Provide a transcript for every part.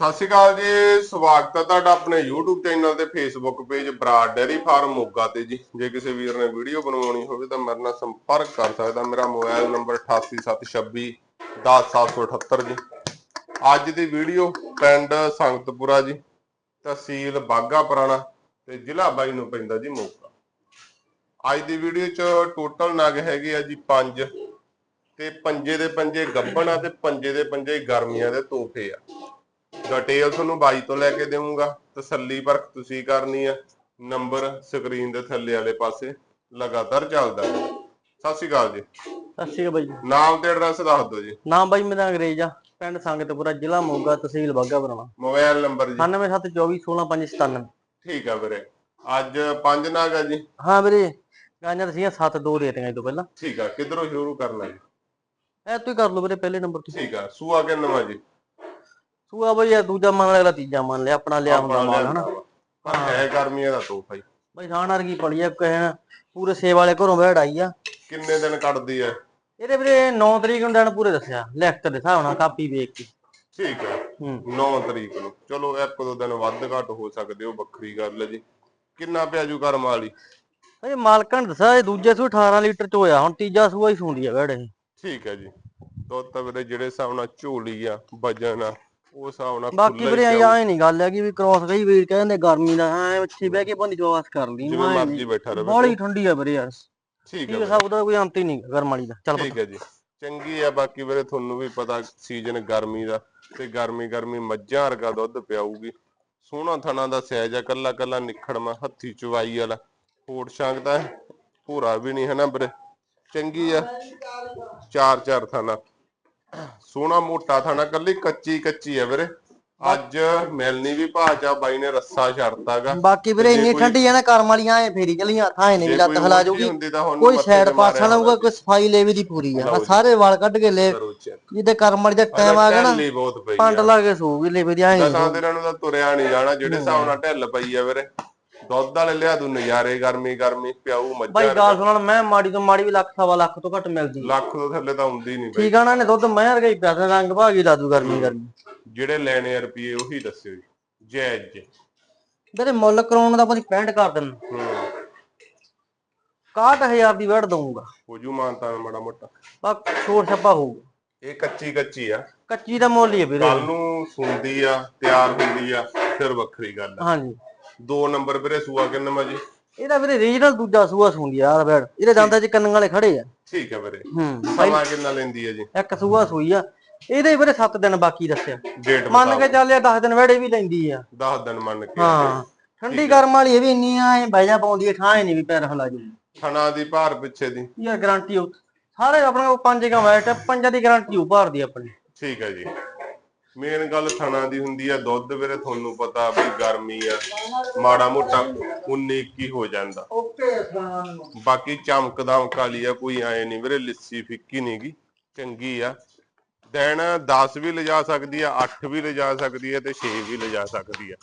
ਸਤਿ ਸ਼੍ਰੀ ਅਕਾਲ ਜੀ, ਸਵਾਗਤ ਹੈ ਤੁਹਾਡਾ ਆਪਣੇ YouTube ਚੈਨਲ ਤੇ Facebook page Brar dairy farm Moga ਤੇ ਜੀ। ਜੇ ਕਿਸੇ ਵੀਰ ਨੇ ਵੀਡੀਓ ਬਣਵਾਉਣੀ ਹੋਵੇ ਤਾਂ ਮੇਰੇ ਨਾਲ ਸੰਪਰਕ ਕਰ ਸਕਦਾ। ਮੇਰਾ ਮੋਬਾਈਲ ਨੰਬਰ 8876 10778 ਜੀ। ਅੱਜ ਦੀ ਵੀਡੀਓ ਪਿੰਡ ਸੰਗਤਪੁਰਾ ਜੀ, ਤਹਿਸੀਲ ਬਾਗਾ ਪੁਰਾਣਾ ਤੇ ਜ਼ਿਲ੍ਹਾ ਬਾਈ ਨੂੰ ਪੈਂਦਾ ਜੀ ਮੋਗਾ। ਅੱਜ ਦੀ ਵੀਡੀਓ ਚ ਟੋਟਲ ਨਗ ਹੈਗੇ ਆ ਜੀ 5 ਤੇ ਪੰਜੇ ਦੇ ਪੰਜੇ ਗੱਬਣ ਆ ਤੇ ਪੰਜੇ ਦੇ ਪੰਜੇ ਗਰਮੀਆਂ ਦੇ ਤੋਹਫੇ ਆ। ਡਿਟੇਲ ਤੁਹਾਨੂੰ ਬਾਈ ਤੋਂ ਲੈ ਕੇ ਦੇਵਾਂਗਾ। ਤਸੱਲੀ ਪਰਖ ਤੁਸੀਂ ਕਰਨੀ ਆ। ਨੰਬਰ ਸਕਰੀਨ ਦੇ ਥੱਲੇ ਵਾਲੇ ਪਾਸੇ ਲਗਾਤਾਰ ਚੱਲਦਾ ਹੈ। ਸਤਿ ਸ਼੍ਰੀ ਅਕਾਲ ਜੀ। ਸਤਿ ਸ਼੍ਰੀ ਅਕਾਲ ਬਾਈ ਜੀ। ਨਾਮ ਤੇ ਐਡਰੈਸ ਦੱਸ ਦਿਓ ਜੀ। ਨਾਮ ਬਾਈ ਮੇਰਾ ਅੰਗਰੇਜ਼ ਆ। ਪਿੰਡ ਸੰਗਤਪੁਰਾ ਜ਼ਿਲ੍ਹਾ ਮੋਗਾ ਤਹਿਸੀਲ ਬਾਗਾ ਪੁਰਾਣਾ ਮੋਬਾਈਲ ਨੰਬਰ ਜੀ। 9774216597 ਠੀਕ ਆ ਵੀਰੇ। ਅੱਜ ਪੰਜ ਨਾਗ ਆ ਜੀ। ਹਾਂ ਵੀਰੇ ਗਾਂਜਾਂ ਸੀਆਂ 7 2 ਦੇ ਦਿੱਤੀਆਂ ਇਹ ਤੋਂ ਪਹਿਲਾਂ। ਠੀਕ ਆ ਕਿੱਧਰੋਂ ਸ਼ੁਰੂ ਕਰਨਾ ਜੀ? ਐ ਤੂੰ ਹੀ ਕਰ ਲਓ ਵੀਰੇ ਪਹਿਲੇ ਨੰਬਰ ਤੋਂ। ਠੀਕ ਆ ਸੂਆ ਕਿੰਨਵਾ ਜੀ? ਸੂਆ ਬਾਈ ਇਹ ਦੂਜਾ ਮੰਨ ਲਿਆ ਅਗਲਾ ਤੀਜਾ ਮੰਨ ਲਿਆ ਆਪਣਾ ਲਿਆ ਹੁੰਦਾ ਮਾਲ ਹਨਾ। ਪਰ ਹੈ ਗਰਮੀਆਂ ਦਾ ਤੋਹਫਾ ਜੀ ਬਾਈ ਥਾਣ ਵਰਗੀ ਪੜੀ ਆ ਕਹਿਣ ਪੂਰੇ ਸੇਵ ਵਾਲੇ ਘਰੋਂ ਬੈੜ ਆਈ ਆ। ਕਿੰਨੇ ਦਿਨ ਕੱਢਦੀ ਆ ਇਹਦੇ ਵੀਰੇ 9 ਤਰੀਕ ਨੂੰ ਦਿਨ ਪੂਰੇ ਦੱਸਿਆ ਲਿਖਤ ਦੇ ਹਿਸਾਬ ਨਾਲ ਕਾਪੀ ਵੇਖ ਕੇ। ਠੀਕ ਆ ਹੂੰ। 9 ਤਰੀਕ ਨੂੰ। ਚਲੋ ਇੱਕ ਦੋ ਦਿਨ ਵੱਧ ਘੱਟ ਹੋ ਸਕਦੇ ਉਹ ਵੱਖਰੀ ਗੱਲ ਹੈ ਜੀ। ਕਿੰਨਾ ਪਿਆਜੂ ਕਰਮ ਵਾਲੀ ਇਹ ਮਾਲਕਾਂ ਨੇ ਦੱਸਿਆ ਇਹ ਦੂਜੇ ਸੂ 18 ਲੀਟਰ ਚ ਹੋਇਆ ਹੁਣ ਤੀਜਾ ਸੂਆ ਹੀ ਸੁੰਦੀ ਆ ਇਹ ਠੀਕ ਹੈ ਜੀ। ਦੁੱਧ ਤਾਂ ਵੀਰੇ ਜਿਹੜੇ ਹਿਸਾਬ ਨਾਲ ਝੋਲੀ ਆ ਵਜਨ ਆ ਉਹ ਹਿਸਾਬ ਨਾਲ ਬਾਕੀ ਹੀ ਵੀਰੇ। ਆਏ ਨਹੀਂ ਗੱਲ ਹੈਗੀ ਵੀ ਕ੍ਰੋਸ ਗਈ ਵੀਰ ਕਹਿੰਦੇ ਗਰਮੀ ਦਾ ਐ ਉੱਚੀ ਬਹਿ ਕੇ ਬੰਦੀ ਜਵਾਸ ਕਰ ਲਈ ਜਿਵੇਂ ਮਰਜ਼ੀ ਬੈਠਾ ਰਹੇ ਬੜੀ ਠੰਡੀ ਆ ਵੀਰੇ ਯਾਰ। ਠੀਕ ਹੈ ਸਭ ਦਾ ਕੋਈ ਅੰਤ ਹੀ ਨਹੀਂ ਗਰਮ ਵਾਲੀ ਦਾ। ਚੱਲ ਠੀਕ ਹੈ ਜੀ। ਚੰਗੀ ਆ ਬਾਕੀ ਵੀਰੇ ਤੁਹਾਨੂੰ ਵੀ ਪਤਾ ਸੀਜ਼ਨ ਗਰਮੀ ਦਾ ਤੇ ਗਰਮੀ ਗਰਮੀ ਮੱਝਾਂ ਵਰਗਾ ਦੁੱਧ ਪਿਆਊਗੀ। ਸੋਹਣਾ ਥਣਾ ਦਾ ਸਹਿਜ ਆ ਕੱਲਾ ਕੱਲਾ ਨਿਖੜਮਾ ਹੱਥੀ ਚੁਵਾਈ ਵਾਲਾ। ਫੋੜ ਛਾਂਗਦਾ ਪੂਰਾ ਵੀ ਨਹੀਂ ਹੈ ਨਾ ਵੀਰੇ। ਚੰਗੀ ਆ। ਚਾਰ ਚਾਰ ਥਾਣਾ। ਸੋਹਣਾ ਮੋਟਾ ਥਾਣਾ ਕੱਲੀ ਕੱਚੀ ਕੱਚੀ ਆ ਵੀਰੇ। ਅੱਜ ਮਿਲਣੀ ਵੀ ਭਾਜਾ ਬਾਈ ਨੇ ਰੱਸਾ ਛੱਡਤਾਗਾ। ਬਾਕੀ ਵੀਰੇ ਇੰਨੀ ਠੰਡੀ ਆ ਨਾ ਕਰਮ ਵਾਲੀਆਂ ਐ ਫੇਰੀ ਚਲੀਆਂ ਥਾਂ ਨਹੀਂ ਵੀ ਲੱਤ ਹਿਲਾ ਜਾਊਗੀ ਕੋਈ ਸਾਈਡ ਪਾਸਾ ਲਾਊਗਾ ਕੋਈ ਸਫ਼ਾਈ ਲੇਵੇ ਦੀ ਪੂਰੀ ਆ। ਸਾਰੇ ਵਾਲ ਕੱਢ ਕੇ ਲੈ। ਜਿਹਦੇ ਕਰਮ ਵਾਲੀ ਦਾ ਟਾਈਮ ਆ ਗਿਆ ਨਾ ਪੰਡ ਲਾ ਕੇ ਸੋਊਗੀ ਲੇਵੇ ਦੀ ਐ ਦਸਾਂ ਦਿਨਾਂ ਨੂੰ ਤਾਂ ਤੁਰਿਆ ਨਹੀਂ ਜਾਣਾ ਜਿਹੜੇ ਹਿਸਾਬ ਨਾਲ ਢਿੱਲ ਪਈ ਆ ਵੀਰੇ। ਦੁੱਧ ਵਾਲੇ ਲਿਆ ਦੂ ਨਜ਼ਾਰੇ ਗਰਮੀ ਗਰਮੀ ਪਿਆਊ ਬਾਈ ਮੱਝਾਂ ਗੱਲ ਸੁਣਨ ਮੈਂ ਮਾੜੀ ਤੋਂ ਮਾੜੀ ਵੀ ਲੱਖ ਸਵਾ ਲੱਖ ਤੋਂ ਘੱਟ ਮਿਲਦੀ। ਲੱਖ ਤੋਂ ਥੱਲੇ ਤਾਂ ਹੁੰਦੀ ਨਹੀਂ ਬਈ। ਠੀਕ ਆ ਨਾ ਨੇ ਦੁੱਧ ਮੈਂ ਵਰਗਾ ਹੀ ਰੰਗ ਭਾਗੀ ਲਾ ਦੂ ਗਰਮੀ ਗਰਮੀ। ਜਿਹੜੇ ਲੈਣੇ ਆ ਰੁਪਏ ਉਹੀ ਦੱਸਿਓ ਜੀ। ਜੈ ਜੀ। ਵੀਰੇ ਮੁੱਲ ਕਰਾਉਣ ਦਾ ਆਪਾਂ 65 ਕਰ ਦਿੰਦਾ। ਹੂੰ। 61000 ਦੀ ਵੜ ਦਊਂਗਾ। ਹੋ ਜੂ ਮਾਨਤਾ ਮਾੜਾ ਮੋਟਾ। ਬਸ ਛੋੜ ਛੱਪਾ ਹੋਊਗਾ। ਇਹ ਕੱਚੀ ਕੱਚੀ ਆ। ਕੱਚੀ ਦਾ ਮੁੱਲ ਹੀ ਹੈ ਵੀਰੇ। ਕੱਲ ਨੂੰ ਸੁੰਦੀ ਆ ਤਿਆਰ ਹੁੰਦੀ ਆ ਫਿਰ ਵੱਖਰੀ ਗੱਲ ਆ। ਹਾਂਜੀ। ਦੋ ਨੰਬਰ ਵੀਰੇ ਸੂਆ ਕਿੰਨਾ ਜੀ? ਇਹਦਾ ਵੀਰੇ ਰੀਜਨਲ ਦੂਜਾ ਸੂਆ ਸੁੰਦੀ ਆ ਯਾਰ ਬੈੜ ਇਹਦੇ ਦੰਦਾਂ 'ਚ ਕੰਨਾਂ ਵਾਲੇ ਖੜੇ ਆ। ਠੀਕ ਆ ਵੀਰੇ। ਹੂੰ ਸਮਾਂ ਕਿੰਨਾ ਲੈਂਦੀ ਆ ਜੀ? ਇੱਕ ਸੂਆ ਸੂਈ ਆ। ਇਹਦੇ ਵੀਰੇ 7 ਦਿਨ ਬਾਕੀ ਦੱਸਿਆ। ਡੇਟ ਮੰਨ ਕੇ ਚੱਲਿਆ 10 ਦਿਨ ਵੜੇ ਵੀ ਲੈਂਦੀ ਆ। 10 ਦਿਨ ਮੰਨ ਕੇ। ਹਾਂ ਠੰਡੀ ਗਰਮ ਵਾਲੀ ਇਹ ਵੀ ਇੰਨੀ ਆ ਇਹ ਬੈਜਾ ਪਾਉਂਦੀ ਹੈ ਠਾਂ ਹੀ ਨਹੀਂ ਵੀ ਪੈਰ ਹਲਾ ਜੂ। ਥਣਾ ਦੀ ਭਾਰ ਪਿੱਛੇ ਦੀ। ਯਾਰ ਗਾਰੰਟੀ ਹੋ ਸਾਰੇ ਆਪਣੇ ਪੰਜ ਗਾਂ ਵੈਟ ਪੰਜਾਂ ਦੀ ਗਾਰੰਟੀ ਹੋ ਭਾਰ ਦੀ ਆਪਣੀ। ਠੀਕ ਹੈ ਜੀ। ਮੇਨ ਗੱਲ ਥਣਾ ਦੀ ਹੁੰਦੀ ਆ ਦੁੱਧ ਵੀਰੇ ਤੁਹਾਨੂੰ ਪਤਾ ਵੀ ਗਰਮੀ ਆ ਮਾੜਾ ਮੋਟਾ 19 21 ਹੋ ਜਾਂਦਾ। ਓਕੇ ਬਾਕੀ ਚਮਕਦਾ ਕਾਲੀ ਆ ਕੋਈ ਆਏ ਨਹੀਂ ਵੀਰੇ ਲਿੱਸੀ ਫਿੱਕੀ ਨਹੀਂਗੀ ਚੰਗੀ ਆ। ਦਿਨ 10 ਵੀ ਲਿਜਾ ਸਕਦੀ ਆ 8 ਵੀ ਲਿਜਾ ਸਕਦੀ ਆ ਤੇ 6 ਵੀ ਲਿਜਾ ਸਕਦੀ ਆ।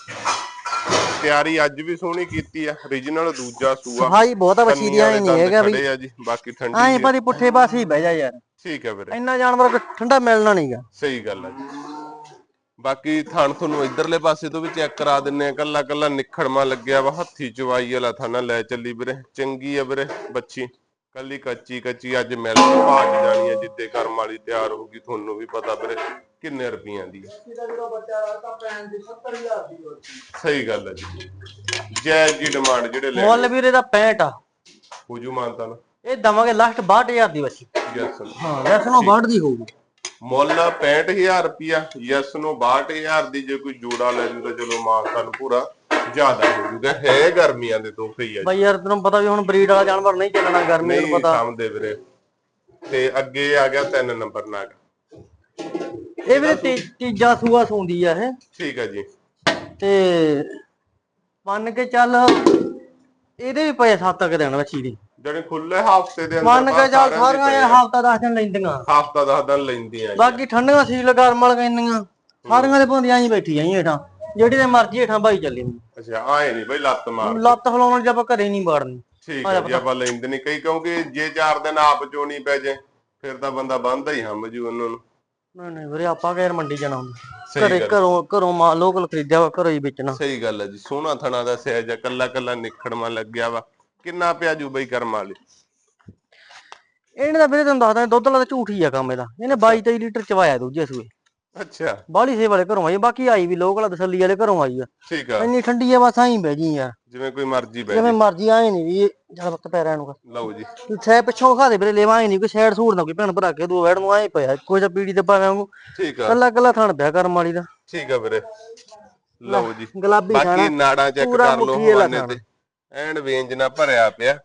ਤਿਆਰੀ ਅੱਜ ਵੀ ਸੋਹਣੀ ਕੀਤੀ ਆ origignal ਦੂਜਾ ਸੂਆ। ਸਫ਼ਾਈ ਬਹੁਤ ਆ ਬੱਚੀ ਦੀ ਐ ਕੰਨੀਆਂ ਨਹੀਂ ਹੈਗਾ ਵੀ। ਆ ਜੀ ਬਾਕੀ ਠੰਡੀ ਐਂ ਆ। ਭਾਰੀ ਪੁੱਠੇ ਪਾਸੇ ਹੀ ਬਹਿ ਜਾ ਯਾਰ। ਠੀਕ ਹੈ ਵੀਰੇ। ਇੰਨਾ ਜਾਨਵਰ ਠੰਡਾ ਮਿਲਣਾ ਨਹੀਂਗਾ ਸਹੀ ਗੱਲ ਹੈ ਜੀ। ਬਾਕੀ ਥਣ ਤੁਹਾਨੂੰ ਇਧਰਲੇ ਪਾਸੇ ਤੋਂ ਵੀ ਚੈੱਕ ਕਰਾ ਦਿੰਨੇ ਆ। ਕੱਲਾ ਕੱਲਾ ਨਿਖੜਮਾ ਲੱਗਿਆ ਵਾ ਹੱਥੀ ਚਵਾਈ ਵਾਲਾ ਥਾਣਾ ਲੈ ਚੱਲੀ ਵੀਰੇ। ਚੰਗੀ ਆ ਵੀਰੇ ਬੱਚੀ। ਕੱਲੀ ਕੱਚੀ ਕੱਚੀ ਅੱਜ ਮਿਲ ਭਾਜ ਜਾਣੀ ਆ ਜਿੱਦੇ ਕਰਮ ਵਾਲੀ ਤਿਆਰ ਹੋਊਗੀ ਤੁਹਾਨੂੰ ਵੀ ਪਤਾ ਵੀਰੇ ਕਿੰਨੇ ਰੁਪਈਆਂ ਦੀ ਆ। ਇਹਦਾ ਜਿਹੜਾ ਬੱਚਾ ਤਾਂ ਪੈਣ ਦੀ 70000 ਦੀ ਸਹੀ ਗੱਲ ਹੈ ਜੀ। ਜੈ ਜੀ ਡਿਮਾਂਡ ਜਿਹੜੇ ਲੈ ਮੁੱਲ ਵੀਰੇ ਦਾ 65 ਆ। ਹੁਜੂ ਮਾਨਤਾ ਨਾ ਇਹ ਦਵਾਂਗੇ ਲਾਸਟ 62000 ਦੀ ਬੱਚੀ। ਯੈਸ ਹਾਂ ਵੈਸੇ ਨੂੰ 62 ਦੀ ਹੋਊਗੀ। ਮੁੱਲ 65000 ਰੁਪਿਆ ਯੈਸ ਨੂੰ 62000 ਦੀ ਜੇ ਕੋਈ ਜੋੜਾ ਲੈ ਜੂ ਤਾਂ ਚਲੋ ਮਾਨਤਾ ਨੂੰ ਪੂਰਾ ਜ਼ਿਆਦਾ ਹੋ ਜੂਗਾ। ਹੈ ਗਰਮੀਆਂ ਦੇ ਤੋਹਫੇ ਹੀ ਆ। ਬਾਈ ਯਾਰ ਤੈਨੂੰ ਪਤਾ ਵੀ ਹੁਣ ਬਰੀਡ ਵਾਲਾ ਜਾਨਵਰ ਨਹੀਂ ਚੱਲਣਾ ਗਰਮੀ ਨੂੰ ਨਹੀਂ ਪਤਾ। ਸਮਝਦੇ ਵੀਰੇ। ਤੇ ਅੱਗੇ ਆ ਗਿਆ ਤਿੰਨ ਨੰਬਰ ਨਾਗ। ਇਹ ਵੀਰੇ ਤੀਜਾ ਸੂਆ ਸੌਂਦੀ ਆ ਇਹ। ਠੀਕ ਹੈ ਜੀ। ਤੇ ਮੰਨ ਕੇ ਚੱਲ ਇਹਦੇ ਵੀ ਪਏ ਸੱਤ ਤੱਕ ਦੇਣ ਬੱਚੀ ਦੀ ਜਿਹੜੇ ਖੁੱਲੇ ਹਫ਼ਤੇ ਦੇ ਅੰਦਰ ਮੰਨ ਕੇ ਚੱਲ ਸਾਰੀਆਂ ਇਹ ਹਫਤਾ 10 ਦਿਨ ਲੈਂਦੀਆਂ। ਹਫਤਾ ਦਸ ਦਿਨ ਲੈਂਦੀਆਂ ਜੀ। ਬਾਕੀ ਠੰਡੀਆਂ ਸੀਲ ਗਰਮ ਵਾਲੀਆਂ ਇੰਨੀਆਂ। ਸਾਰੀਆਂ ਦੇ ਭੁੰਦੀਆਂ ਹੀ ਬੈਠੀਆਂ ਹੀ ਹੇਠਾਂ। ਜਿਹੜੀ ਤੇ ਮਰਜ਼ੀ ਹੇਠਾਂ ਬਾਈ ਚੱਲੀ ਅੱਛਾ ਆਏ ਨਹੀਂ ਬਈ ਲੱਤ ਮਾਰ ਲੱਤ ਹਲਾਉਣ ਜਦ ਘਰੇ ਨਹੀਂ ਵੜਨੀ। ਠੀਕ ਹੈ ਜੀ ਆਪਾਂ ਲੈਂਦੇ ਨਹੀਂ ਕਈ ਕਿਉਂਕਿ ਜੇ ਚਾਰ ਦਿਨ ਆਪ ਚੋਣੀ ਪੈ ਜੇ ਫਿਰ ਤਾਂ ਬੰਦਾ ਬੰਦਾ ਹੀ ਹਮ ਜੂ ਉਹਨਾਂ। ਨੂੰ ਨਹੀਂ ਨਹੀਂ ਵੀਰੇ ਆਪਾਂ ਕਹਿਰ ਮੰਡੀ ਜਾਣਾ ਹੁੰਦਾ ਘਰੇ। ਘਰੋਂ ਘਰੋਂ ਮਾਲ ਲੋਕਲ ਖਰੀਦਿਆ ਵਾ ਘਰੋਂ ਹੀ ਵੇਚਣਾ। ਸਹੀ ਗੱਲ ਹੈ ਜੀ ਸੋਹਣਾ ਥਣਾ ਦਾ ਸਹਿਜ ਕੱਲਾ ਕੱਲਾ ਨਿਖੜਮਾ ਲੱਗਿਆ ਵਾ। ਕਿੰਨਾ ਪਿਆ ਜੂ ਬਈ ਕਰਮ ਵਾਲੇ? ਇਹਨੇ ਤਾਂ ਵੀਰੇ ਤੁਹਾਨੂੰ ਦੱਸਦਾ ਦੁੱਧ ਵਾਲਾ ਤਾਂ ਝੂਠ ਹੀ ਆ ਕੰਮ ਇਹਦਾ। ਇਹਨੇ 22 23 ਲੀਟਰ ਚਵਾਇਆ ਦੂਜੇ ਸੂਏ। ਅੱਛਾ। ਬਾਹਲੀ ਸੇ ਵਾਲੇ ਘਰੋਂ ਆਈ ਬਾਕੀ ਆਈ ਵੀ ਲੋਕਲ ਤਸੱਲੀ ਵਾਲੇ ਘਰੋਂ ਆਈ ਆ। ਠੀਕ ਆ। ਇੰਨੀ ਠੰਡੀ ਆ ਬਸ ਆਈ ਬਹਿ ਜੀ ਯਾਰ ਜਿਵੇਂ ਕੋਈ ਮਰਜ਼ੀ ਬੈ ਜਿਵੇਂ ਮਰਜ਼ੀ ਆਏ ਨਹੀਂ ਵੀ ਜਦ ਵਕਤ ਪੈਰਾਂ ਨੂੰ। ਲਓ ਜੀ। ਸੈ ਪਿੱਛੋਂ ਖਾ ਦੇ ਵੀਰੇ ਲੈਵਾ ਆਏ ਨਹੀਂ ਕੋਈ ਸਾਈਡ ਸੂੜ ਨਾ ਕੋਈ ਭੈਣ ਭਰਾ ਕੇ ਦੂ ਵੈੜ ਨੂੰ ਆਏ ਪਿਆ। ਕੋਈ ਤਾਂ ਪੀੜੀ ਤੇ ਪਾਵੇਂ ਵਾਂਗੂ ਠੀਕ ਆ। ਕੱਲਾ ਕੱਲਾ ਥਣ ਪਿਆ ਕਰਮ ਵਾਲੀ ਦਾ। ਠੀਕ ਆ ਵੀਰੇ। ਲਓ ਜੀ। ਗੁਲਾਬੀ ਬਾਕੀ ਨਾੜਾ ਚੈੱਕ ਕਰ ਲਓ ਵਾਲਾ ਹਵਾਨੇ ਤੇ। ਐਨ ਵੇਂਜ ਨਾ ਭਰਿਆ ਪਿਆ।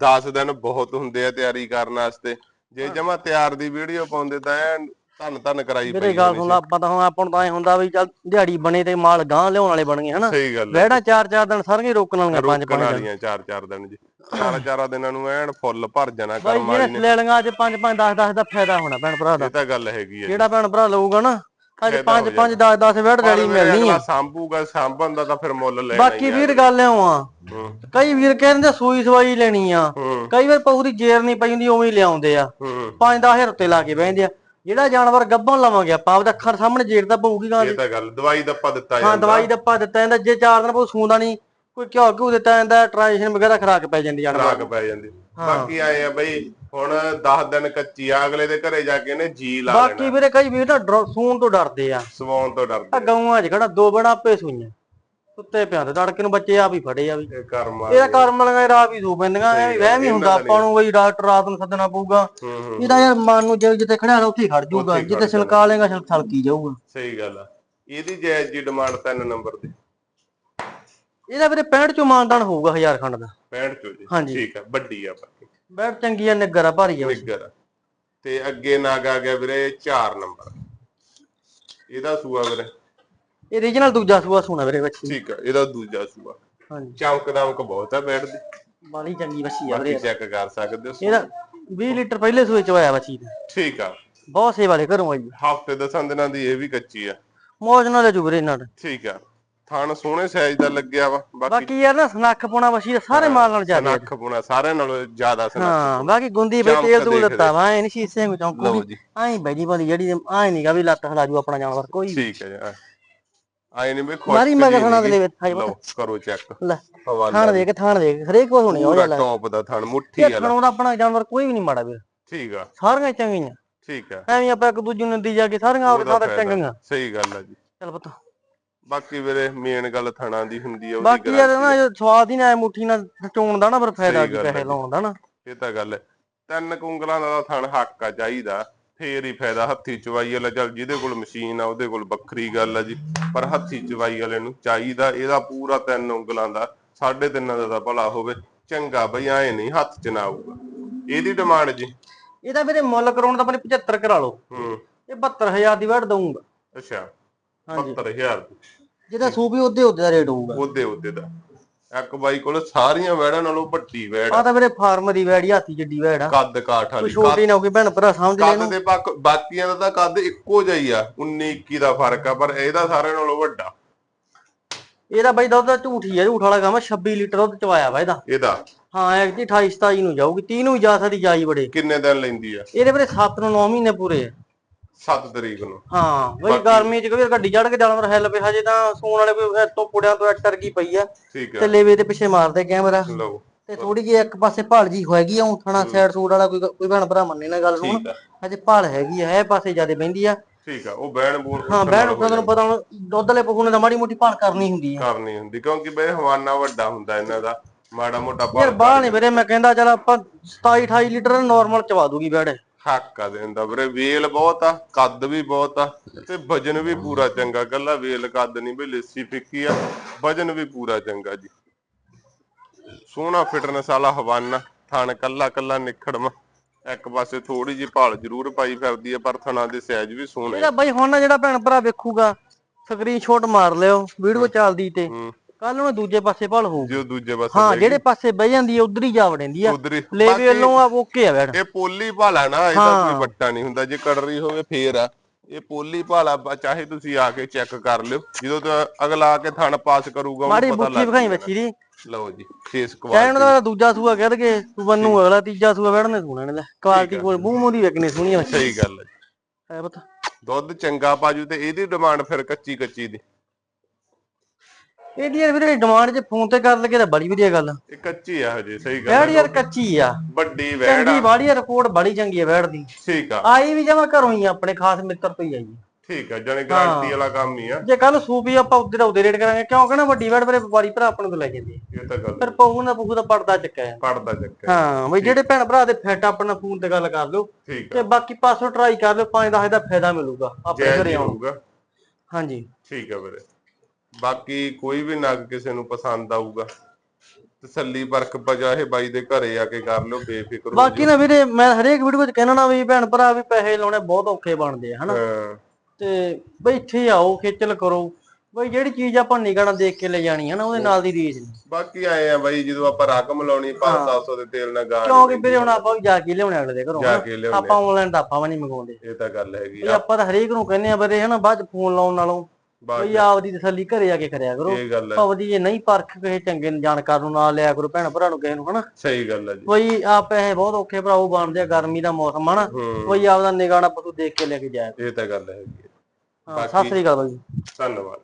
10 ਦਿਨ ਬਹੁਤ ਹੁੰਦੇ ਆ ਤਿਆਰੀ ਕਰਨ ਵਾਸਤੇ। ਜੇ ਜਮਾ ਤਿਆਰ ਦੀ ਵੀਡੀਓ ਪਾਉਂਦੇ ਤਾਂ ਐਨ ਧੰਨ ਧੰਨ ਕਰਾਈ ਪਈ ਗੱਲ ਹੋਣੀ ਸੁਣ ਲਾ ਆਪਾਂ ਤਾਂ ਹੁਣ ਆਪਾਂ ਨੂੰ ਤਾਂ ਐ ਹੁੰਦਾ ਵੀ ਚੱਲ ਦਿਹਾੜੀ ਬਣੇ ਤੇ ਮਾਲ ਗਾਂ ਲਿਆਉਣ ਵਾਲੇ ਬਣ ਗਏ ਹਨਾ? ਸਹੀ ਗੱਲ ਹੈ ਚਾਰ ਚਾਰ ਦਿਨ ਸਾਰੀਆਂ ਹੀ ਰੋਕਣ ਵਾਲੀਆਂ ਪੰਜ ਰੋਕਣ ਪੰਜ ਦਿਨ। ਵਾਲੀਆਂ ਚਾਰ ਚਾਰ ਦਿਨ ਜੀ। ਚਾਰ ਚਾਰਾਂ ਦਿਨਾਂ ਨੂੰ ਐਨ ਫੁੱਲ ਭਰ ਜਾਣਾ ਬਾਈ ਕਰਮ ਵਾਲੀ ਜਿਹੜੇ ਨੇ। ਲੈ ਲੰਗਾ ਅੱਜ ਪੰਜ ਪੰਜ 10 10 ਦਾ ਫਾਇਦਾ ਹੋਣਾ ਭੈਣ ਭਰਾ ਦਾ। ਇਹ ਤਾਂ ਗੱਲ ਹੈਗੀ ਹੈ ਜਿਹੜਾ ਭੈਣ ਭਰਾ ਲਊਗਾ ਨਾ ਅੱਜ ਫਾਇਦਾ ਪੰਜ ਹੋ ਪੰਜ 10 10 ਵੈੜ ਪਰ ਰੈਲੀ ਮਿਲਣੀ ਆ। ਸਾਂਭੂਗਾ ਸਾਂਭਣ ਦਾ ਤਾਂ ਫਿਰ ਮੁੱਲ ਲੈਣਾ ਬਾਕੀ ਹੀ ਵੀਰ ਗੱਲ ਐਉਂ ਆ ਹੂੰ। ਕਈ ਵੀਰ ਕਹਿੰਦੇ ਸੂਈ ਸਵਾਈ ਲੈਣੀ ਆ। ਹੂੰ। ਕਈ ਵਾਰ ਦੀ ਜੇਰ ਨਹੀਂ ਪਈ ਹੁੰਦੀ ਉਵੇਂ ਹੀ ਲਿਆਉਂਦੇ ਆ। ਹੂੰ। 5-10000 ਉੱਤੇ ਲਾ ਕੇ ਬਹਿੰਦੇ ਆ। ਜਿਹੜਾ ਜਾਨਵਰ ਗੱਭਣ ਲਵਾਂਗੇ ਆਪਾਂ ਆਪਦਾ ਅੱਖਾਂ ਦੇ ਸਾਹਮਣੇ ਜੇਰ ਤਾਂ ਪਊਗੀ ਗਾਂ ਦੀ। ਇਹ ਤਾਂ ਗੱਲ ਦਵਾਈ ਦੱਪਾ ਦਿੱਤਾ ਹਾਂ ਜਾਂਦਾ। ਦਵਾਈ ਦੱਪਾ ਦਿੱਤਾ ਜਾਂਦਾ ਜੇ ਚਾਰ ਦਿਨ ਪਊ ਸੂੰਦਾ ਨਹੀਂ ਕੋਈ ਘਿਓ ਘਿਓ ਦਿੱਤਾ ਜਾਂਦਾ ਟ੍ਰਾਂਜੀਸ਼ਨ ਵਗੈਰਾ ਖਰਾਕ ਪੈ ਜਾਂਦੀ ਜਾਨਵਰ ਖਰਾਕ ਪੈ ਜਾਂਦੀ। ਬਾਕੀ ਆਏ ਆ ਬਈ ਹੁਣ 10 ਦਿਨ ਕੱਚੀ ਆ ਅਗਲੇ ਦੇ ਘਰੇ ਜਾ ਕੇ ਇਹਨੇ ਜੀ ਲਾ ਬਾਕੀ ਲੈਣਾ। ਵੀਰੇ ਕਈ ਵੀਰ ਨਾ ਡਰ- ਸੂਣ ਤੋਂ ਡਰਦੇ ਆ। ਸਵਾਉਣ ਤੋਂ ਆ। ਡਰਦੇ ਗਊਆਂ 'ਚ ਖੜਾ ਦੋ ਬੜਾ ਆਪੇ ਸੂਈਆਂ। ਉੱਤੇ ਪਿਆਂਦੇ ਤੜਕੇ ਨੂੰ ਬੱਚੇ ਆਪ ਹੀ ਫੜੇ ਆ ਵੀ। ਇਹ ਕਰਮ ਆ ਇਹਦਾ ਕਰਮ ਲਗਾ ਰਾਤ ਹੀ ਸੂ ਪੈਂਦੀਆਂ ਐਵੇਂ ਵਹਿਮ ਹੀ ਹੁੰਦਾ ਦਾ ਆਪਾਂ ਨੂੰ ਬਈ ਡਾਕਟਰ ਰਾਤ ਨੂੰ ਸੱਦਣਾ ਪਊਗਾ। ਹੂੰ ਹੂੰ ਇਹਦਾ ਯਾਰ ਮਨ ਨੂੰ ਜੇ ਜਿੱਥੇ ਖੜਿਆ ਉੱਥੇ ਹੀ ਖੜ ਜਾਊਗਾ ਉੱਥੇ ਹੀ ਖੜ ਜਿੱਥੇ ਛਲਕਾ ਲੇਗਾ ਛਲ ਛਲਕੀ ਜਾਊਗਾ। ਸਹੀ ਗੱਲ ਆ। ਇਹਦੀ ਜਾਇਜ਼ ਜੀ ਡਿਮਾਂਡ ਤਿੰਨ ਨੰਬਰ ਦੀ ਇਹਦਾ ਵੀਰੇ 65 ਚੋਂ ਮਾਨਦਾਨ ਹੋਊਗਾ ਹਜ਼ਾਰ ਖੰਡ ਦਾ। 65 ਚੋ ਜੀ। ਹਾਂਜੀ। ਠੀਕ ਆ ਵੱਡੀ ਆ ਬਾਕੀ ਬੈਠ ਚੰਗੀ ਆ ਨਿੱਗਰ ਆ ਭਾਰੀ ਆ ਨਿੱਗਰ ਆ। ਤੇ ਅੱਗੇ ਨਾਗ ਆ ਗਿਆ ਵੀਰੇ 4 ਨੰਬਰ। ਇਹਦਾ ਸੂਆ ਵੀਰੇ। ਇਹ ਰੀਜਨਲ ਦੂਜਾ ਸੂਆ ਸੋਨਾ ਵੀਰੇ ਬੱਚੀ ਠੀਕ ਆ ਇਹਦਾ ਦੂਜਾ ਸੂਆ। ਹਾਂਜੀ। ਚਮਕ ਦਮਕ ਬਹੁਤ ਆ ਬੈਠ ਦੀ। ਬਾਲੀ ਚੰਗੀ ਬੱਚੀ ਆ ਬਾਕੀ ਵੀਰੇ ਚੈੱਕ ਕਰ ਸਕਦੇ ਹੋ। ਇਹਦਾ 20 ਲੀਟਰ ਪਹਿਲੇ ਸੂਏ ਚ ਹੋਇਆ ਬੱਚੀ ਦਾ। ਠੀਕ ਆ। ਬਹੁਤ ਸੇਵਾ ਵਾਲੇ ਘਰੋਂ ਆਈ ਹਫ਼ਤੇ ਦਸਾਂ ਦਿਨਾਂ ਦੀ ਇਹ ਵੀ ਕੱਚੀ ਆ। ਮੌਜ ਨਾਲ ਜੂ ਵੀਰੇ ਇਹਨਾਂ ਦਾ ਠੀਕ ਆ। ਥਣ ਸੋਹਣੇ ਸਾਈਜ਼ ਦਾ ਲੱਗਿਆ ਵਾ ਬਾਕੀ ਬਾਕੀ ਯਾਰ ਨਾ ਸਨੱਖ ਬੱਚੀ ਦਾ ਸਾਰੇ ਮਾਲ ਨਾਲ ਜ਼ਿਆਦਾ ਸਨੱਖ ਪੁਣਾ ਸਾਰਿਆਂ ਨਾਲੋਂ ਜ਼ਿਆਦਾ ਸਨੱਖ ਹਾਂ ਬਾਕੀ ਗੁੰਦੀ ਬਈ ਤੇਲ ਤੂਲ ਦੇਖ ਲੱਤਾ ਵਾ ਐ ਨਹੀਂ ਸ਼ੀਸ਼ੇ ਨੂੰ ਚੌਂਕੂ ਲਓ ਵੀ। ਜੀ। ਆਈ ਬੈਜੀ ਬੰਦੀ ਜਿਹੜੀ ਆਏ ਨਹੀਂਗਾ ਵੀ ਲੱਤ ਹਲਾ ਜੂ ਆਪਣਾ ਜਾਨਵਰ ਕੋਈ ਵੀ। ਠੀਕ ਹੈ ਯਾਰ ਆਏ। ਨਹੀਂ ਬਈ ਖੁਸ਼ ਮਾਰੀ ਮਗਰ ਖਾਣਾ ਦੇ ਵਿੱਚ ਹਾਈ ਲਓ ਕਰੋ ਚੈੱਕ ਲੈ ਹਵਾਲਾ ਥਾਣ ਦੇਖ ਥਾਣ ਦੇਖ ਹਰੇਕ ਕੋ ਹੋਣੀ ਉਹ ਪੂਰਾ ਜਲਾ ਟੌਪ ਦਾ ਥਣ ਮੁੱਠੀ ਵਾਲਾ। ਥਾਣੋਂ ਦਾ ਆਪਣਾ ਜਾਨਵਰ ਕੋਈ ਵੀ ਨਹੀਂ ਮਾੜਾ ਵੀਰ। ਠੀਕ ਆ। ਸਾਰੀਆਂ ਚੰਗੀਆਂ। ਠੀਕ ਆ। ਐਵੇਂ ਆਪਾਂ ਇੱਕ ਦੂਜੇ ਨੂੰ ਨਦੀ ਜਾ ਕੇ ਸਾਰੀਆਂ ਉਹਦਾ ਫਾਇਦਾ। ਚੰਗੀਆਂ। ਸਹੀ ਗੱਲ ਆ ਜੀ। ਚੱਲ ਪੁੱਤ। ਬਾਕੀ ਵੀਰੇ ਮੇਨ ਗੱਲ ਥਣਾ ਦੀ ਹੁੰਦੀ ਆ ਬਾਕੀ ਯਾਰ ਨਾ ਇਹ ਸਵਾਦ ਹੀ ਨਾ ਮੁੱਠੀ ਨਾਲ ਚੋਣ ਦਾ ਨਾ ਫਿਰ ਫਾਇਦਾ ਕੀ ਪੈਸੇ ਜੀ। ਲਾਉਣ ਦਾ ਨਾ। ਇਹ ਤਾਂ ਗੱਲ ਹੈ। ਤਿੰਨ ਕੁੰਗਲਾਂ ਦਾ ਥਣ ਹੱਕ ਆ ਚਾਹੀਦਾ। ਫੇਰ ਹੀ ਫਾਇਦਾ ਹੱਥੀ ਚਵਾਈ ਵਾਲਾ ਚੱਲ ਜਿਹਦੇ ਕੋਲ ਮਸ਼ੀਨ ਆ ਉਹਦੇ ਕੋਲ ਵੱਖਰੀ ਗੱਲ ਆ ਜੀ। ਪਰ ਹੱਥੀ ਚਵਾਈ ਵਾਲੇ ਨੂੰ ਚਾਹੀਦਾ ਇਹਦਾ ਪੂਰਾ ਤਿੰਨ ਉਂਗਲਾਂ ਦਾ ਸਾਢੇ ਤਿੰਨਾਂ ਦਾ ਤਾਂ ਭਲਾ ਹੋਵੇ। ਚੰਗਾ ਬਈ ਐ ਨਹੀਂ ਹੱਥ ਚ ਨਾ ਆਊਗਾ। ਇਹਦੀ ਡਿਮਾਂਡ ਜੀ? ਇਹਦਾ ਵੀਰੇ ਮੁੱਲ ਕਰਾਉਣ ਦਾ ਆਪਣੇ 75 ਕਰਾ ਲਓ। ਹੂੰ। ਇਹ 72000 ਦੀ ਵੜ ਦਊਂਗਾ। ਅੱਛਾ ਹਾਂਜੀ। 70000 ਜਿਹਦਾ ਸੂਪੀ ਉਹਦੇ ਉਹਦੇ ਦਾ ਰੇਟ ਹੋਊਗਾ। ਉਹਦੇ ਉਹਦੇ ਦਾ। ਇੱਕ ਬਾਈ ਕੋਲ ਸਾਰੀਆਂ ਵੈੜਾਂ ਨਾਲੋਂ ਵੱਡੀ ਵੈੜ ਆ। ਤਾਂ ਵੀਰੇ ਫਾਰਮ ਦੀ ਵੈੜੀ ਹਾਥੀ ਜੱਡੀ ਵੈੜ ਆ। ਕੱਦ ਕਾਠ ਕੋਈ ਵਾਲੀ ਛੋਟੀ ਨਾ ਕੋਈ ਭੈਣ ਭਰਾ ਸਮਝ ਲੈ ਕੱਦ ਇਹਨੂੰ। ਦੇ ਬਾਕ- ਬਾਕੀਆਂ ਦਾ ਤਾਂ ਕੱਦ ਇੱਕੋ ਜਿਹਾ ਹੀ ਆ 19 21 ਦਾ ਫ਼ਰਕ ਆ ਪਰ ਇਹਦਾ ਸਾਰਿਆਂ ਨਾਲੋਂ ਵੱਡਾ। ਇਹਦਾ ਬਾਈ ਦੁੱਧ ਦਾ ਝੂਠ ਹੀ ਆ ਝੂਠ ਵਾਲਾ ਕੰਮ ਆ 26 ਲੀਟਰ ਦੁੱਧ ਚਵਾਇਆ ਵਾ ਇਹਦਾ। ਇਹਦਾ? ਹਾਂ ਐਕ ਦੀ 28 27 ਨੂੰ ਜਾਊਗੀ 30 ਨੂੰ ਜਾ ਸਕਦੀ ਜਾਈ ਬੜੇ। ਕਿੰਨੇ ਦਿਨ ਲੈਂਦੀ ਆ? ਇਹਦੇ ਵੀਰੇ 7 ਨੂੰ 9 ਮਹੀਨੇ ਪੂਰੇ ਆ। 7 ਤਰੀਕ ਨੂੰ। ਹਾਂ ਬਈ ਬਾਕੀ- ਗਰਮੀ ਚ ਕਦੇ ਗੱਡੀ ਚੜ ਕੇ ਜਾਨਵਰ ਹੈਲ ਪਿਆ ਹਜੇ ਤਾਂ ਸੂਣ ਵਾਲੇ ਕੋਈ ਤੋਂ ਪੁੜਿਆਂ ਤੋਂ ਟਰ ਗਈ ਪਈ ਆ। ਠੀਕ ਲੇਵੇ ਦੇ ਪਿੱਛੇ ਮਾਰਦੇ ਕੈਮਰਾ। ਲਓ। ਤੇ ਥੋੜੀ ਜਿਹੀ ਇੱਕ ਪਾਸੇ ਭਾਲ ਜੀ ਹੋਏਗੀ ਆ ਉਠਣਾ ਸਾਈਡ ਸੂਟ ਵਾਲਾ ਕੋਈ ਕੋਈ ਭੈਣ ਭਰਾ ਮੰਨੇ ਨਾ ਗੱਲ ਨੂੰ ਠੀਕ ਆ। ਹਜੇ ਭਾਲ ਹੈਗੀ ਆ ਇਹ ਪਾਸੇ ਜਿਆਦੇ ਬਹਿੰਦੀ ਆ। ਠੀਕ ਆ ਉਹ ਬੈਣ ਬੂਣ ਹਾਂ ਬਹਿਣ ਉੱਠਣ ਨੂੰ ਪਤਾ ਹੁਣ ਦੁੱਧ ਵਾਲੇ ਪਸ਼ੂ ਨੇ ਤਾਂ ਮਾੜੀ ਮੋਟੀ ਭਾਲ ਕਰਨੀ ਹੁੰਦੀ ਆ। ਕਰਨੀ ਹੁੰਦੀ ਕਿਉਂਕਿ ਬਈ ਹਵਾਨਾ ਵੱਡਾ ਹੁੰਦਾ ਇਹਨਾਂ ਦਾ ਮਾੜਾ ਮੋਟਾ ਯਾਰ ਬਾਹਰ ਨਹੀਂ ਵੀਰੇ ਮੈਂ ਕਹਿੰਦਾ ਚਲ ਆਪਾਂ 27 28 ਲੀਟਰ ਨਾਰਮਲ ਚਵਾ ਦੂਗੀ ਬੈੜ ਹੱਕ ਆ ਦਿੰਦਾ ਵੀਰੇ ਵੇਲ ਬਹੁਤ ਆ ਕੱਦ ਵੀ ਬਹੁਤ ਆ ਤੇ ਵਜਨ ਵੀ ਪੂਰਾ ਚੰਗਾ। ਗੱਲਾ ਵੇਲ ਕੱਦ ਨਹੀਂ ਬਈ ਲੱਸੀ ਫਿੱਕੀ ਆ ਵਜਨ ਵੀ ਪੂਰਾ ਚੰਗਾ ਜੀ। ਸੋਹਣਾ ਫਿਟਨੈਸ ਵਾਲਾ ਹਵਾਨਾ ਥਣ ਕੱਲਾ ਕੱਲਾ ਨਿਖੜਮ। ਇੱਕ ਪਾਸੇ ਥੋੜੀ ਜਿਹੀ ਭਾਲ ਜ਼ਰੂਰ ਪਾਈ ਫਿਰਦੀ ਆ ਪਰ ਥਣਾ ਦੇ ਸਾਈਜ਼ ਵੀ ਸੋਹਣੇ ਇਹਦਾ ਬਾਈ ਹੁਣ ਨਾ ਜਿਹੜਾ ਭੈਣ ਭਰਾ ਵੇਖੂਗਾ ਸਕਰੀਨਸ਼ਾਟ ਮਾਰ ਲਿਓ ਵੀਡੀਓ ਚੱਲਦੀ ਤੇ। ਕੱਲ ਨੂੰ ਦੂਜੇ ਪਾਸੇ ਭਾਲ ਹੋਊਗੀ। ਜੋ ਦੂਜੇ ਪਾਸੇ ਹਾਂ ਜਿਹੜੇ ਪਾਸੇ ਬਹਿ ਜਾਂਦੀ ਆ ਉਧਰ ਹੀ ਜਾ ਵੜਦੀ ਆ। ਉਧਰ ਹੀ। ਲੇਵੇ ਵੱਲੋਂ ਆ ਓਕੇ ਆ ਬੈੜ ਇਹ ਪੋਲੀ ਭਾਲਾ ਨਾ ਇਹਦਾ ਹਾਂ। ਕੋਈ ਵੱਟਾ ਨਹੀਂ ਹੁੰਦਾ। ਜੇ ਕੜਰੀ ਹੋਵੇ ਫੇਰ ਆ। ਇਹ ਪੋਲੀ ਭਾਲਾ ਬ- ਚਾਹੇ ਤੁਸੀਂ ਆ ਕੇ ਚੈੱਕ ਕਰ ਲਿਓ। ਜਦੋਂ ਤਾਂ ਅਗਲਾ ਆ ਕੇ ਥਣ ਪਾਸ ਕਰੂਗਾ ਮਾੜੀ ਬੁੱਠੀ ਲੱਗ ਵਿਖਾਈ ਜਾਣਾ। ਬੱਚੀ ਦੀ। ਲਓ ਜੀ ਫੇਸ ਕਹਿਣ ਕੁਆਲਿਟੀ ਦਾ ਦੂਜਾ ਸੂਆ ਕਹਿ ਦਗੇ ਤੂੰ ਬੰਨੂ ਅਗਲਾ ਤੀਜਾ ਸੂਆ ਬੈੜਨੇ ਸੁਣਨ ਲੈ। ਕੁਆਲਿਟੀ ਕੋਲ ਮੂੰਹ ਮੂੰਹ ਦੀ ਵੇਖਣੀ ਸੋਹਣੀ ਬੱਚੀ। ਸਹੀ ਗੱਲ ਹੈ ਹੈ ਪਤਾ। ਦੁੱਧ ਚੰਗਾ ਪਾਜੂ ਤੇ ਇਹਦੀ ਡਿਮਾਂਡ ਫਿਰ ਕੱਚੀ ਕੱਚੀ ਦੀ। ਇਹਦੀ ਯਾਰ ਵੀਰੇ ਡਿਮਾਂਡ ਜੇ ਫੋਨ ਤੇ ਕਰ ਲਗੇ ਤਾਂ ਬੜੀ ਵਧੀਆ ਗੱਲ ਇਹ ਕੱਚੀ ਆ ਹਜੇ ਸਹੀ ਗੱਲ ਵੈੜ ਹੈ। ਯਾਰ ਕੱਚੀ ਆ। ਵੱਡੀ ਵੈੜ ਚੰਗੀ ਆ ਬਾੜੀ ਆ ਰਿਪੋਰਟ ਬੜੀ ਚੰਗੀ ਆ ਵੈੜ ਦੀ। ਠੀਕ ਆ। ਆਈ ਵੀ ਜਮਾ ਘਰੋਂ ਹੀ ਆ, ਆਪਣੇ ਖਾਸ ਮਿੱਤਰ ਤੋਂ ਹੀ ਆਈ ਠੀਕ ਆ ਜਾਨੀ ਗਾਰੰਟੀ ਵਾਲਾ ਕੰਮ ਹੀ ਆ। ਜੇ ਕੱਲ ਸੂਪੀ ਆਪਾਂ ਉੱਤੇ ਦਾ ਉੱਤੇ ਰੇਟ ਕਰਾਂਗੇ ਕਿਉਂਕਿ ਨਾ ਵੱਡੀ ਵੈੜ ਬਰੇ ਵਪਾਰੀ ਭਰਾ ਆਪਣੇ ਤੋਂ ਲੈ ਜਾਂਦੇ ਆ। ਇਹ ਤਾਂ ਗੱਲ ਫਿਰ ਪਹੂ ਨਾ ਪਹੂ ਦਾ ਪੜਦਾ ਚੱਕਿਆ ਪੜਦਾ ਚੱਕਰ ਹਾਂ ਬਈ ਜਿਹੜੇ ਭੈਣ ਭਰਾ ਦੇ ਫਿੱਟ ਆਪਣਾ ਫੋਨ ਤੇ ਗੱਲ ਕਰ ਲਿਓ। ਠੀਕ ਤੇ ਆ ਬਾਕੀ ਪਾਸੋਂ ਟਰਾਈ ਕਰ ਲਿਓ 5-10 ਦਾ ਫਾਇਦਾ ਮਿਲੂਗਾ ਆਪਣੇ ਜੈ ਘਰੇ ਜੀ ਆਉਣ ਹੋਊਗਾ। ਹਾਂਜੀ। ਠੀਕ ਆ ਵੀਰੇ। ਬਾਕੀ ਕੋਈ ਵੀ ਨਗ ਕਿਸੇ ਨੂੰ ਪਸੰਦ ਆਊਗਾ ਤਸੱਲੀ ਪਰਖ ਬਜਾਏ ਬਾਈ ਦੇ ਘਰੇ ਆ ਕੇ ਕਰ ਲਿਓ ਬੇਫਿਕਰ ਹੋ ਬਾਕੀ ਨਾ ਵੀਰੇ ਮੈਂ ਹਰੇਕ ਵੀਡੀਓ ਵਿੱਚ ਕਹਿਣਾ ਨਾ ਵੀ ਭੈਣ ਭਰਾ ਵੀ ਪੈਸੇ ਲਾਉਣੇ ਬਹੁਤ ਔਖੇ ਬਣਦੇ ਆ ਹਨਾ? ਤੇ ਬਈ ਇੱਥੇ ਆਓ ਖੇਚਲ ਕਰੋ। ਬਈ ਜਿਹੜੀ ਚੀਜ਼ ਆਪਾਂ ਨਿਗਾਹ ਦੇਖ ਕੇ ਲੈ ਜਾਣੀ ਹੈ ਨਾ ਉਹਦੇ ਨਾਲ ਦੀ ਰੀਸ ਨਹੀਂ। ਬਾਕੀ ਆਏ ਆ ਬਾਈ ਜਦੋਂ ਆਪਾਂ ਰਕਮ ਲਾਉਣੀ 5-700 ਦੇ ਤੇਲ ਨਾਲ ਗਾਂ ਕਿਉਂਕਿ ਵੀਰੇ ਹੁਣ ਆਪਾਂ ਵੀ ਜਾ ਕੇ ਲਿਆਉਣੇ ਅਗਲੇ ਦੇ ਘਰੋਂ ਆਪਾਂ ਆਨਲਾਈਨ ਤਾਂ ਆਪਾਂ ਵੀ ਨਹੀਂ ਮੰਗਵਾਉਂਦੇ ਇਹ ਤਾਂ ਗੱਲ ਹੈਗੀ ਆਪਾਂ ਤਾਂ ਹਰੇਕ ਨੂੰ ਕਹਿੰਦੇ ਆ ਵੀਰੇ ਹਨਾ ਬਾਅਦ ਚ ਫੋਨ ਲਾਉਣ ਨਾਲੋਂ। ਬਈ ਆਪਦੀ ਤਸੱਲੀ ਘਰੇ ਆ ਕੇ ਕਰਿਆ ਕਰੋ। ਇਹ ਗੱਲ ਹੈ। ਭਾਵੇਂ ਜੇ ਨਹੀਂ ਪਰਖ ਕਿਸੇ ਚੰਗੇ ਜਾਣਕਾਰ ਨੂੰ ਨਾਲ ਲਿਆ ਕਰੋ ਭੈਣ ਭਰਾ ਨੂੰ ਕਿਸੇ ਨੂੰ ਹਨਾ? ਸਹੀ ਗੱਲ ਹੈ ਜੀ। ਬਈ ਆ ਪੈਸੇ ਬਹੁਤ ਔਖੇ ਭਰਾਓ ਬਣਦੇ ਆ ਗਰਮੀ ਦਾ ਮੌਸਮ ਹਨਾ? ਕੋਈ ਆਪਦਾ ਨਾਲ ਪਤੂ ਦੇਖ ਕੇ ਲੈ ਕੇ ਜਾਇਆ ਇਹ ਤਾਂ ਗੱਲ ਹੈਗੀ ਹੈ। ਹਾਂ ਸਤਿ ਸ੍ਰੀ ਅਕਾਲ ਬਾਈ ਧੰਨਵਾਦ।